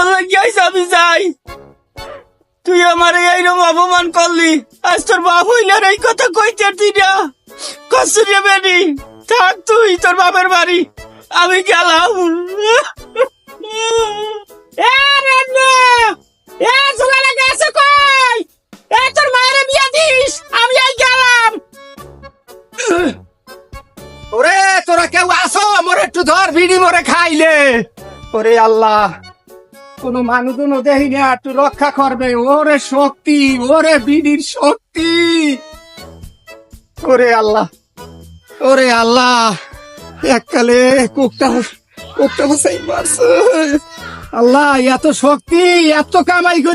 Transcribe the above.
আমি যাই। তুই আমার এইরকম অপমান করলি। আজ তোর বাপ হইলার এই কথা কইতে তুই না। কষ্টে বেনি থাক তুই, তোর বাপের বাড়ি। আমি গেলাম। তোর এই ওরে, তোরা কেউ আসো, আমার একটু ধর, বিড়ি মরে খাইলে। ওরে আল্লাহ। কোন মানুষজন দেহি না, একটু রক্ষা করবে। ওরে শক্তি, ওরে বিড়ির শক্তি। ওরে আল্লাহ ওরে আল্লাহ, এককালে কুকটা কুকটা বসাই মারছে। আল্লাহ, এত শক্তি, এত কামাই করি।